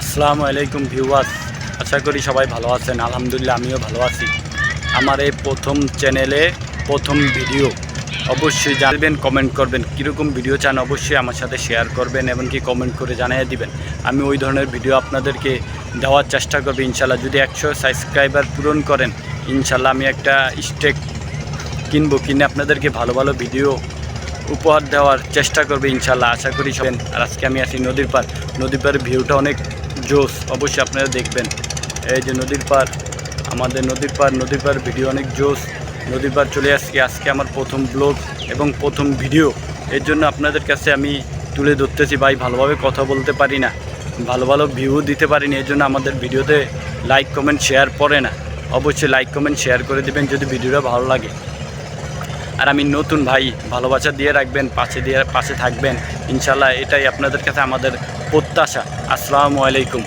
আসসালামু আলাইকুম ভিউয়ার্স, আশা করি সবাই ভালো আছেন, আলহামদুলিল্লাহ আমিও ভালো আছি। আমার এই প্রথম চ্যানেলে প্রথম ভিডিও, অবশ্যই জানবেন কমেন্ট করবেন, কীরকম ভিডিও চান অবশ্যই আমার সাথে শেয়ার করবেন এমনকি কমেন্ট করে জানিয়ে দিবেন। আমি ওই ধরনের ভিডিও আপনাদেরকে দেওয়ার চেষ্টা করব, ইনশাল্লাহ। যদি একশো সাবস্ক্রাইবার পূরণ করেন, ইনশাল্লাহ আমি একটা স্টেক কিনবো, কিনে আপনাদেরকে ভালো ভালো ভিডিও উপহার দেওয়ার চেষ্টা করবে, ইনশাল্লাহ। আশা করি সবেন আর আজকে আমি আছি নদীর পার নদীর পাড়ের ভিউটা অনেক জোস অবশ্যই আপনারা দেখবেন। এই যে নদীর পার, আমাদের নদীর পার নদীর পার ভিডিও অনেক জোস নদীর পার চলে আসছি, আজকে আমার প্রথম ব্লগ এবং প্রথম ভিডিও। এর জন্য আপনাদের কাছে আমি তুলে ধরতেছি, ভাই, ভালোভাবে কথা বলতে পারি না। ভালো ভালো ভিউ দিতে পারি পারিনি এর জন্য আমাদের ভিডিওতে লাইক কমেন্ট শেয়ার পড়ে না। অবশ্যই লাইক কমেন্ট শেয়ার করে দিবেন যদি ভিডিওটা ভালো লাগে। আর আমি নতুন ভাই, ভালোবাসা দিয়ে রাখবেন, পাশে দিয়ে, পাশে থাকবেন। ইনশাল্লাহ এটাই আপনাদের কাছে আমাদের প্রত্যাশা। আসসালামু আলাইকুম।